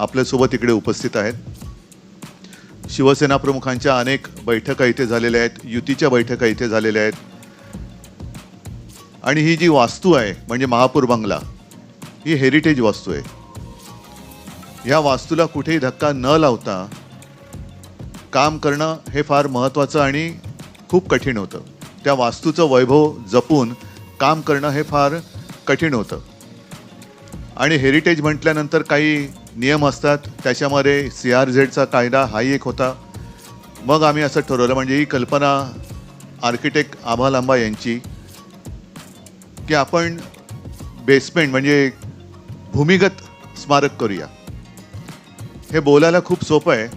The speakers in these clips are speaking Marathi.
आपल्यासोबत इकडे उपस्थित आहेत. शिवसेना प्रमुखांच्या अनेक बैठका इथे झालेल्या आहेत. युतीच्या बैठका इथे झालेल्या आहेत. आणि ही जी वास्तू आहे म्हणजे महापूर बंगला ही हेरिटेज वास्तू आहे. या वास्तूला कुठेही धक्का न लावता काम करणं हे फार महत्त्वाचं आणि खूप कठीण होतं. त्या वास्तूचं वैभव जपून काम करणं हे फार कठीण होतं. आणि हेरिटेज म्हटल्यानंतर काही नियम असतात. त्याच्यामध्ये सी आर झेडचा कायदा हाही एक होता. मग आम्ही असं ठरवलं म्हणजे ही कल्पना आर्किटेक्ट आभा लांबा यांची की आपण बेसमेंट म्हणजे भूमिगत स्मारक करूया. हे बोलायला खूप सोपं आहे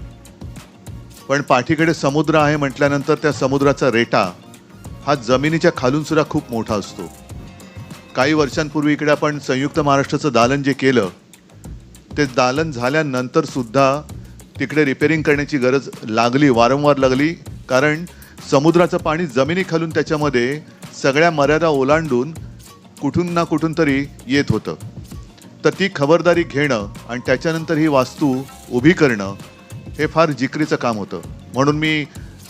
पण पाठीकडे समुद्र आहे म्हटल्यानंतर त्या समुद्राचा रेटा हा जमिनीच्या खालून सुद्धा खूप मोठा असतो. काही वर्षांपूर्वी इकडे आपण संयुक्त महाराष्ट्राचं दालन जे केलं ते दालन झाल्यानंतर सुद्धा तिकडे रिपेरिंग करण्याची गरज लागली वारंवार लागली. कारण समुद्राचं पाणी जमिनीखालून त्याच्यामध्ये सगळ्या मर्यादा ओलांडून कुठून ना कुठून तरी येत होतं. तर ती खबरदारी घेणं आणि त्याच्यानंतर ही वास्तू उभी करणं हे फार जिकरीचं काम होतं. म्हणून मी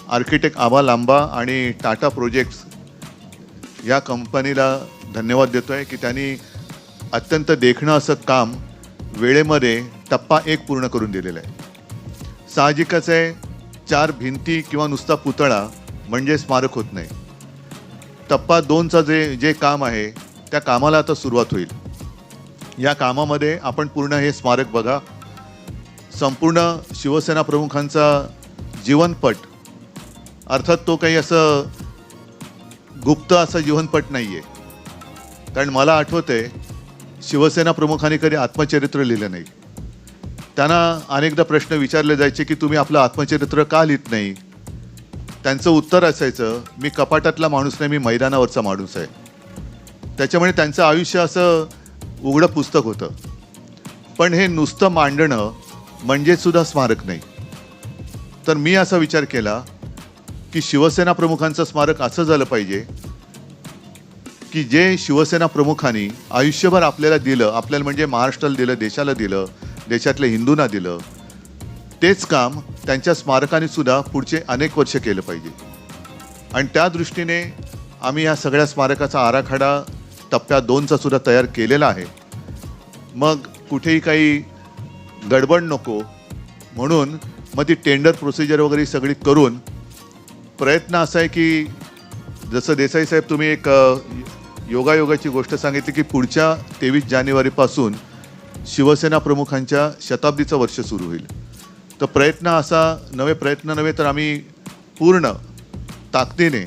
आर्किटेक्ट आबा लांबा आणि टाटा प्रोजेक्ट्स या कंपनीला धन्यवाद देतो आहे की त्यांनी अत्यंत देखणं असं काम वेळेमध्ये टप्पा एक पूर्ण करून दिलेला आहे. साहजिकच आहे चार भिंती किंवा नुसता पुतळा म्हणजे स्मारक होत नाही. टप्पा दोनचं जे जे काम आहे त्या कामाला आता सुरुवात होईल. या कामामध्ये आपण पूर्ण हे स्मारक बघा. संपूर्ण शिवसेना प्रमुखांचा जीवनपट अर्थात तो काही असं गुप्त असा जीवनपट नाही आहे कारण मला आठवते शिवसेना प्रमुखांनी कधी आत्मचरित्र लिहिलं नाही. त्यांना अनेकदा प्रश्न विचारले जायचे की तुम्ही आपलं आत्मचरित्र का लिहित नाही? त्यांचं उत्तर असायचं मी कपाटातला माणूस नाही मी मैदानावरचा माणूस आहे. त्याच्यामुळे त्यांचं आयुष्य असं उघडं पुस्तक होतं. पण हे नुसतं मांडणं म्हणजेसुद्धा स्मारक नाही. तर मी असा विचार केला की शिवसेना प्रमुखांचं स्मारक असं झालं पाहिजे की जे शिवसेना प्रमुखांनी आयुष्यभर आपल्याला दिलं आपल्याला म्हणजे महाराष्ट्राला दिलं देशाला दिलं देशातल्या हिंदूंना दिलं तेच काम त्यांच्या स्मारकाने सुद्धा पुढचे अनेक वर्ष केलं पाहिजे. आणि त्या दृष्टीने आम्ही या सगळ्या स्मारकाचा आराखडा टप्प्या दोनचा सुद्धा तयार केलेला आहे. मग कुठेही काही गडबड नको म्हणून मग ती टेंडर प्रोसिजर वगैरे सगळी करून प्रयत्न असा आहे की जसं देसाई साहेब तुम्ही एक योगायोगाची गोष्ट सांगितली की पुढच्या तेवीस जानेवारीपासून शिवसेना प्रमुखांच्या शताब्दीचं वर्ष सुरू होईल. तर प्रयत्न असा नवे प्रयत्न नव्हे तर आम्ही पूर्ण ताकदीने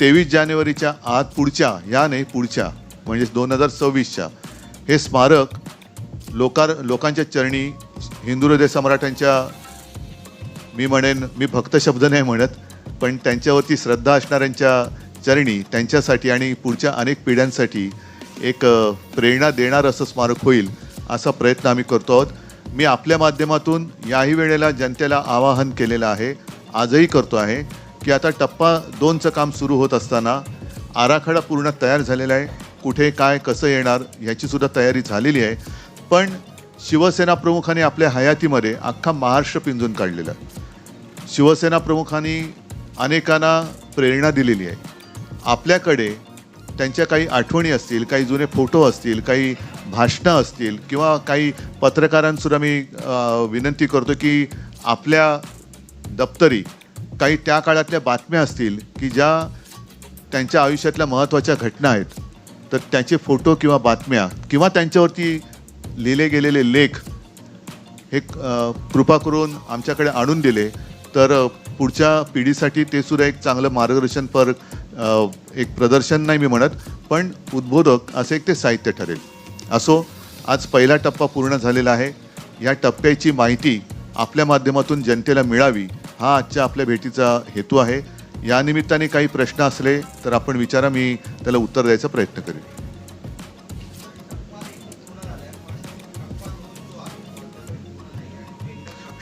तेवीस जानेवारीच्या आत पुढच्या या नाही पुढच्या म्हणजे दोन हजार सव्वीसच्या हे स्मारक लोकार लोकांच्या चरणी हिंदू हृदय सम्राटांच्या मी म्हणेन मी भक्त शब्द नाही म्हणत पण त्यांच्यावरती श्रद्धा असणाऱ्यांच्या चरणी त्यांच्यासाठी आणि पुढच्या अनेक पिढ्यांसाठी एक प्रेरणा देणारं असं स्मारक होईल असा प्रयत्न आम्ही करतो आहोत. मी आपल्या माध्यमातून याही वेळेला जनतेला आवाहन केलेलं आहे आजही करतो आहे की आता टप्पा दोनचं काम सुरू होत असताना आराखडा पूर्ण तयार झालेला आहे. कुठे काय कसं येणार ह्याचीसुद्धा तयारी झालेली आहे. पण शिवसेना प्रमुखांनी आपल्या हयातीमध्ये अख्खा महाराष्ट्र पिंजून काढलेला आहे. शिवसेना प्रमुखांनी अनेकांना प्रेरणा दिलेली आहे. आपल्याकडे त्यांच्या काही आठवणी असतील काही जुने फोटो असतील काही भाषणं असतील किंवा काही पत्रकारांसुद्धा मी विनंती करतो की आपल्या दप्तरी काही त्या काळातल्या बातम्या असतील की ज्या त्यांच्या आयुष्यातल्या महत्त्वाच्या घटना आहेत तर त्याचे फोटो किंवा बातम्या किंवा त्यांच्यावरती लिहिले गेलेले लेख हे कृपा करून आमच्याकडे आणून दिले. तर पुढच्या पिढीसाठी ते सुद्धा एक चांगलं मार्गदर्शनपर एक प्रदर्शन नाही मी म्हणत पण उद्बोधक असं एक ते साहित्य ठरेल. असो आज पहिला टप्पा पूर्ण झालेला आहे. या टप्प्याची माहिती आपल्या माध्यमातून जनतेला मिळावी हा आजच्या आपल्या भेटीचा हेतू आहे. या निमित्ताने काही प्रश्न असले तर आपण विचारा मी त्याला उत्तर द्यायचा प्रयत्न करेन.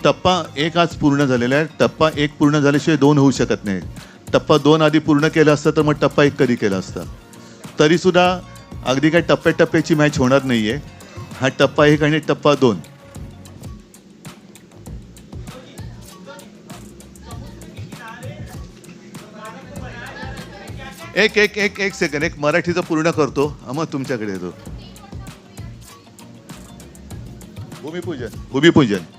टप्पा एक आज पूर्ण झालेला आहे. टप्पा एक पूर्ण झाल्याशिवाय दोन होऊ शकत नाही टप्पा दोन आधी पूर्ण केलं असतं तर मग टप्पा एक कधी केला असता. तरीसुद्धा अगदी काय टप्प्याटप्प्याची मॅच होणार नाही आहे हा टप्पा एक आणि टप्पा दोन. एक एक एक एक सेकंड एक मराठीचं पूर्ण करतो. मग तुमच्याकडे येतो. भूमिपूजन. भूमिपूजन.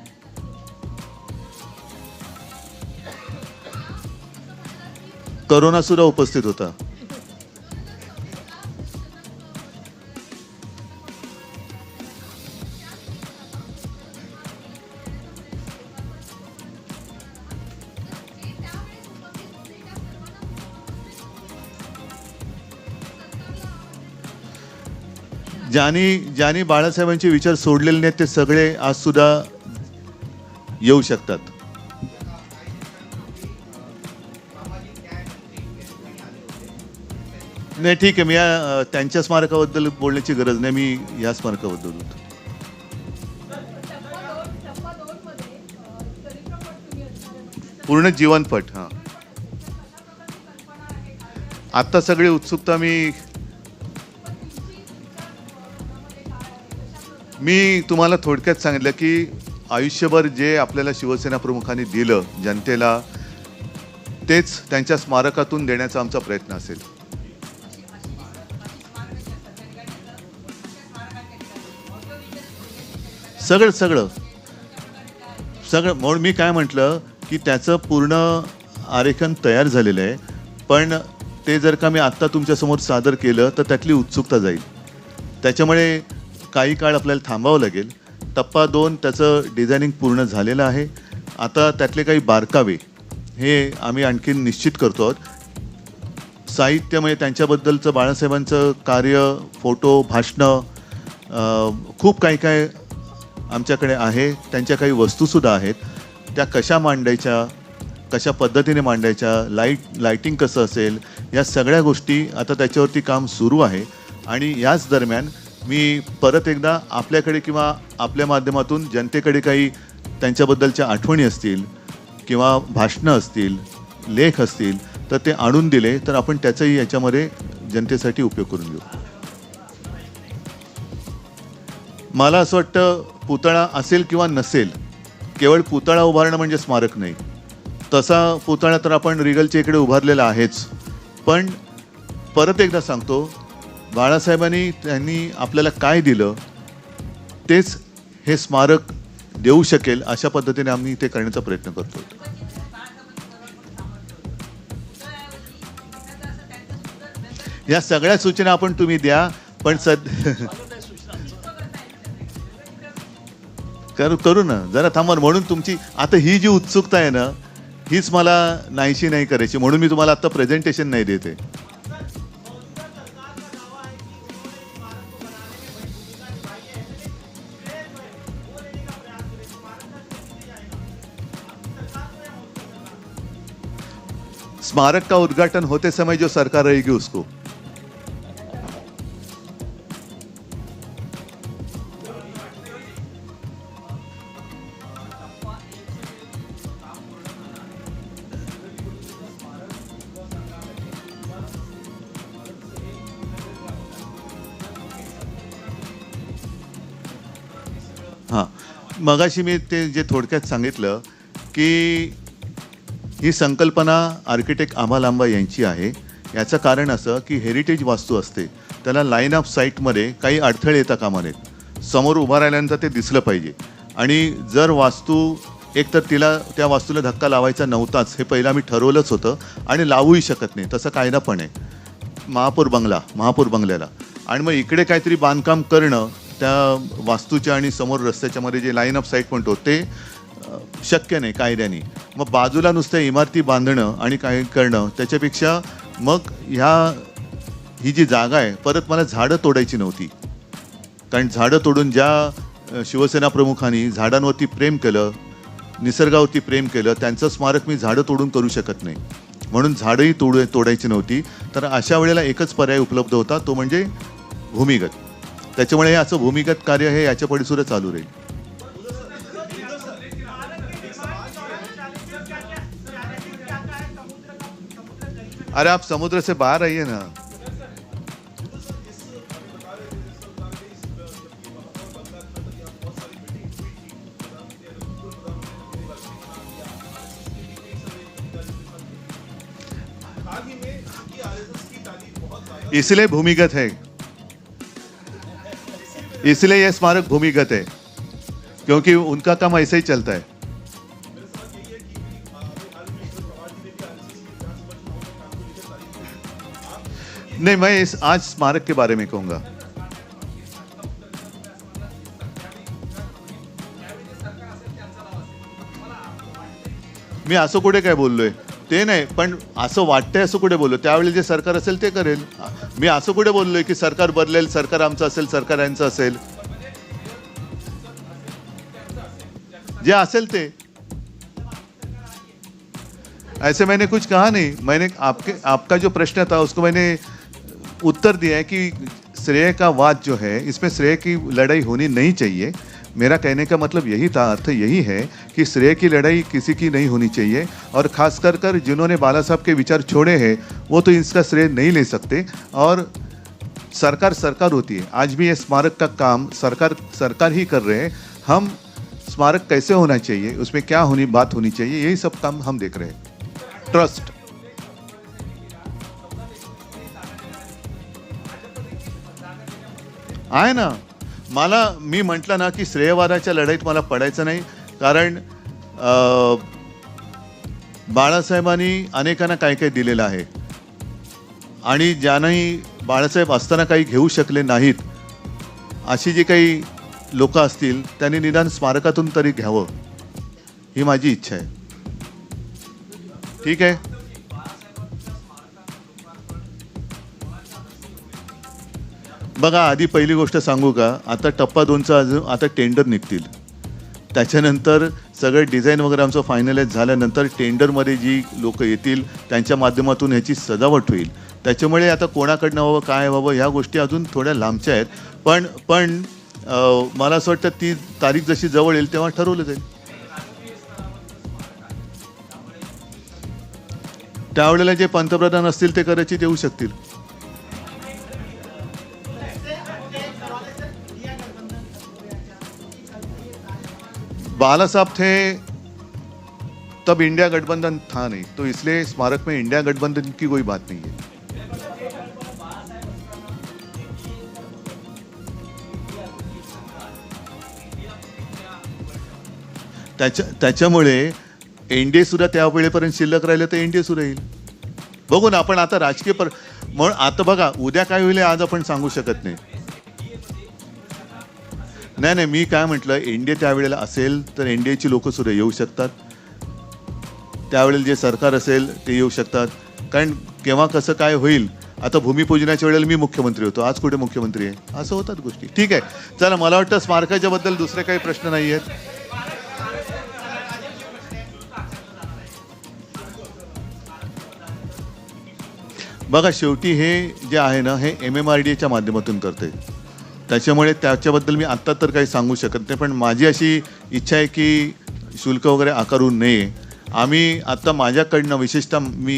करोना सुद्धा उपस्थित होता. ज्यांनी ज्यांनी बाळासाहेबांचे विचार सोडलेले नाहीत ते सगळे आज सुद्धा येऊ शकतात. नाही ठीक आहे. मी या, त्यांच्या स्मारकाबद्दल बोलण्याची गरज नाही. मी या स्मारकाबद्दल बोलतो. पूर्ण जीवनपट हां. आत्ता सगळी उत्सुकता मी मी तुम्हाला थोडक्यात सांगितलं की आयुष्यभर जे आपल्याला शिवसेना प्रमुखांनी दिलं जनतेला तेच त्यांच्या स्मारकातून देण्याचा आमचा प्रयत्न असेल. सगळं सगळं. सगळं म्हणून मी काय म्हटलं की त्याचं पूर्ण आरेखन तयार झालेलं आहे. पण ते जर का मी आत्ता तुमच्यासमोर सादर केलं तर त्यातली उत्सुकता जाईल. त्याच्यामुळे काही काळ आपल्याला थांबावं लागेल. टप्पा दोन त्याचं डिझायनिंग पूर्ण झालेलं आहे. आता त्यातले काही बारकावे हे आम्ही आणखीन निश्चित करतो आहोत. साहित्य म्हणजे त्यांच्याबद्दलचं बाळासाहेबांचं कार्य फोटो भाषणं खूप काही काय आमच्याकडे आहे त्यांच्या काही वस्तूसुद्धा आहेत. त्या कशा मांडायच्या कशा पद्धतीने मांडायच्या लाइट लाईटिंग कसं असेल या सगळ्या गोष्टी आता त्याच्यावरती काम सुरू आहे. आणि याच दरम्यान मी परत एकदा आपल्याकडे किंवा आपल्या माध्यमातून जनतेकडे काही त्यांच्याबद्दलच्या आठवणी असतील किंवा भाषणं असतील लेख असतील तर ते आणून दिले तर आपण त्याचाही याच्यामध्ये जनतेसाठी उपयोग करून घेऊ. मला असं वाटतं पुतळा असेल किंवा नसेल केवळ पुतळा उभारणं म्हणजे स्मारक नाही. तसा पुतळा तर आपण रिगलच्या इकडे उभारलेला आहेच. पण परत एकदा सांगतो बाळासाहेबांनी त्यांनी आपल्याला काय दिलं तेच हे स्मारक देऊ शकेल अशा पद्धतीने आम्ही ते करण्याचा प्रयत्न करतो या सगळ्या सूचना आपण तुम्ही द्या पण सद करू करू ना. जरा थांबा म्हणून तुमची आता ही जी उत्सुकता आहे ना हीच मला नाहीशी नाही करायची. म्हणून मी तुम्हाला आता प्रेझेंटेशन नाही देते. स्मारक का उद्घाटन होते समय जो सरकार रहेगी उसको. मगाशी मी ते जे थोडक्यात सांगितलं की ही संकल्पना आर्किटेक्ट आम्हा लांबा यांची आहे. याचं कारण असं की हेरिटेज वास्तू असते. त्याला लाईन ऑफ साईटमध्ये काही अडथळे येता कामा नयेत. समोर उभा राहिल्यानंतर ते दिसलं पाहिजे. आणि जर वास्तू एक तर तिला त्या वास्तूला धक्का लावायचा नव्हताच हे पहिलं आम्ही ठरवलंच होतं आणि लावूही शकत नाही. तसा कायदा पण आहे. महापूर बंगला महापूर बंगल्याला. आणि मग इकडे काहीतरी बांधकाम करणं त्या वास्तूच्या आणि समोर रस्त्याच्या मध्ये जे लाईन ऑफ साईट म्हणतो ते शक्य नाही कायद्याने. मग बाजूला नुसत्या इमारती बांधणं आणि काय करणं त्याच्यापेक्षा मग ह्या ही जी जागा आहे परत मला झाडं तोडायची नव्हती. कारण झाडं तोडून ज्या शिवसेना प्रमुखांनी झाडांवरती प्रेम केलं निसर्गावरती प्रेम केलं त्यांचं स्मारक मी झाडं तोडून करू शकत नाही. म्हणून झाडंही तोड तोडायची नव्हती. तर अशा वेळेला एकच पर्याय उपलब्ध होता तो म्हणजे भूमिगत. त्याच्यामुळे हे असं भूमिगत कार्य हे याच्या पडीसुद्धा सुद्धा चालू राहील. अरे आप समुद्र से बाहर आइए ना. इसलिए भूमिगत है। इसलिए यह स्मारक भूमिगत है, क्योंकि उनका काम ऐसे ही चलता है। नहीं, मैं इस आज स्मारक के बारे में कहूँगा। मी असं कुठे काय बोललोय ते नाही पण असं वाटतंय असं कुठे बोललो त्यावेळी जे सरकार असेल ते करेल। मी असं कुठे बोललोय की सरकार बदलेल, सरकार आमचं असेल, सरकार यांचं असेल? जे असेल ते. ऐसे मैंने कुछ कहा नहीं। मैंने आपके, आपका जो प्रश्न था, उसको मैंने उत्तर दिया है कि श्रेय का वाद जो है, इसमें श्रेय की लड़ाई होनी नहीं चाहिए। मेरा कहने का मतलब यही था, अर्थ यही है कि श्रेय की लड़ाई किसी की नहीं होनी चाहिए और खास कर कर जिन्होंने बाला साहब के विचार छोड़े हैं, वो तो इसका श्रेय नहीं ले सकते और सरकार सरकार होती है। आज भी ये स्मारक का काम सरकार सरकार ही कर रहे हैं। हम स्मारक कैसे होना चाहिए, उसमें क्या होनी, बात होनी चाहिए, यही सब काम हम देख रहे हैं। ट्रस्ट आए ना। मला मी म्हटलं ना की श्रेयवादाच्या लढाईत मला पडायचं नाही कारण बाळासाहेबांनी अनेकांना काय काय दिलेलं आहे. आणि ज्यांनाही बाळासाहेब असताना काही घेऊ शकले नाहीत अशी जी काही लोकं असतील त्यांनी निदान स्मारकातून तरी घ्यावं ही माझी इच्छा आहे. ठीक आहे? बघा आधी पहिली गोष्ट सांगू का? आता टप्पा दोनचा अजून आता टेंडर निघतील. त्याच्यानंतर सगळं डिझाईन वगैरे आमचं फायनलाइज झाल्यानंतर टेंडरमध्ये जी लोक येतील त्यांच्या माध्यमातून ह्याची सजावट होईल. त्याच्यामुळे आता कोणाकडनं व्हावं काय व्हावं ह्या गोष्टी अजून थोड्या लांबच्या आहेत. पण पण मला असं वाटतं ती तारीख जशी जवळ येईल तेव्हा ठरवलं जाईल. त्यावेळेला जे पंतप्रधान असतील ते कदाचित येऊ शकतील. बाला साहब थे तब इंडिया गठबंधन था नहीं। तो इसलिए स्मारक में इंडिया गठबंधन की कोई बात नहीं है। त्याच्या त्याच्यामुळे एनडीए सुद्धा त्या वेळेपर्यंत शिल्लक राहिलं तर एनडीए सुद्धा येईल बघू ना आपण आता राजकीय पर म्हणून आता बघा उद्या काय होईल आज आपण सांगू शकत नाही. नाही नाही मी काय म्हटलं एनडीए त्यावेळेला असेल तर एनडीएची लोक सुद्धा येऊ शकतात. त्यावेळेला जे सरकार असेल ते येऊ शकतात. कारण केव्हा कसं काय होईल आता भूमिपूजनाच्या वेळेला मी मुख्यमंत्री होतो. आज कुठे मुख्यमंत्री आहे? असं होतात गोष्टी. ठीक आहे. चला मला वाटतं स्मारकाच्या बद्दल दुसरे काही प्रश्न नाही आहेत. बघा शेवटी हे जे आहे ना हे एम एम आर डी एच्या माध्यमातून करते त्याच्यामुळे त्याच्याबद्दल मी आत्ता तर काही सांगू शकत नाही पण माझी अशी इच्छा आहे की शुल्क वगैरे आकारू नये. आम्ही आत्ता माझ्याकडनं विशेषतः मी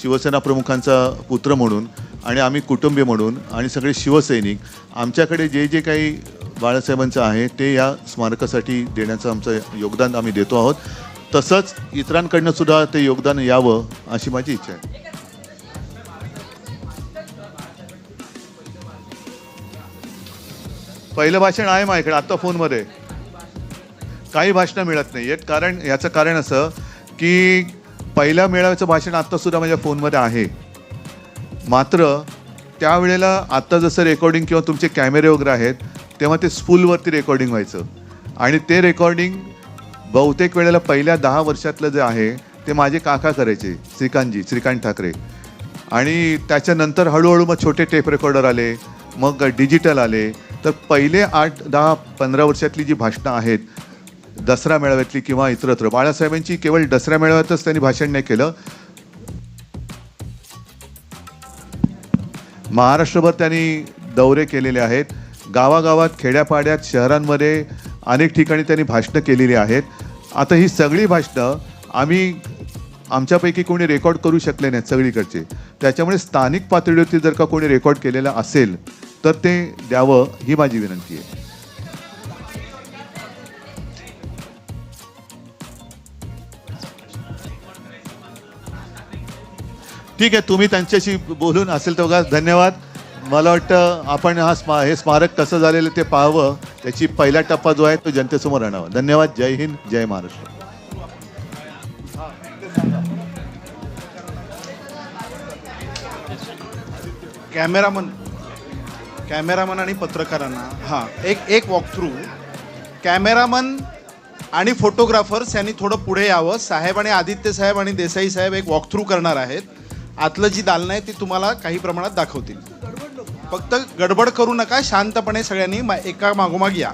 शिवसेना प्रमुखांचा पुत्र म्हणून आणि आम्ही कुटुंबीय म्हणून आणि सगळे शिवसैनिक आमच्याकडे जे जे काही बाळासाहेबांचं आहे ते या स्मारकासाठी देण्याचं आमचं योगदान आम्ही देतो आहोत. तसंच इतरांकडनं सुद्धा ते योगदान यावं अशी माझी इच्छा आहे. पहिलं भाषण आहे माझ्याकडे आत्ता फोनमध्ये. काही भाषणं मिळत नाही आहेत. कारण याचं कारण असं की पहिल्या मेळाव्याचं भाषण आत्तासुद्धा माझ्या फोनमध्ये आहे. मात्र त्यावेळेला आत्ता जसं रेकॉर्डिंग किंवा तुमचे कॅमेरे वगैरे आहेत तेव्हा ते स्पूलवरती रेकॉर्डिंग व्हायचं. आणि ते रेकॉर्डिंग बहुतेक वेळेला पहिल्या दहा वर्षातलं जे आहे ते माझे काका करायचे श्रीकांतजी श्रीकांत ठाकरे. आणि त्याच्यानंतर हळूहळू मग छोटे टेप रेकॉर्डर आले मग डिजिटल आले तर पहिले आठ दहा पंधरा वर्षातली जी भाषणं आहेत दसरा मेळाव्यातली किंवा इतरत्र बाळासाहेबांची केवळ दसऱ्या मेळाव्यातच त्यांनी भाषण नाही केलं. महाराष्ट्रभर त्यांनी दौरे केलेले आहेत. गावागावात खेड्यापाड्यात शहरांमध्ये अनेक ठिकाणी त्यांनी भाषणं केलेली आहेत. आता ही सगळी भाषणं आम्ही आमच्यापैकी कोणी रेकॉर्ड करू शकले नाहीत सगळीकडचे. त्याच्यामुळे स्थानिक पातळीवरती जर का कोणी रेकॉर्ड केलेलं असेल तर ते द्यावं ही माझी विनंती आहे. ठीक आहे तुम्ही त्यांच्याशी बोलून असेल तर बघा धन्यवाद. मला वाटतं आपण हा स्मा हे स्मारक कसं झालेलं ते पाहावं त्याची पहिला टप्पा जो आहे तो जनतेसमोर आणावा. धन्यवाद जय हिंद जय महाराष्ट्र. कॅमेरामन कॅमेरामन आणि पत्रकारांना हां एक एक वॉकथ्रू कॅमेरामन आणि फोटोग्राफर्स यांनी थोडं पुढे यावं. साहेब आणि आदित्य साहेब आणि देसाई साहेब एक वॉकथ्रू करणार आहेत. आतलं जी दालनं आहे ती तुम्हाला काही प्रमाणात दाखवतील. फक्त गडबड करू नका शांतपणे सगळ्यांनी मा- एका मागोमाग या.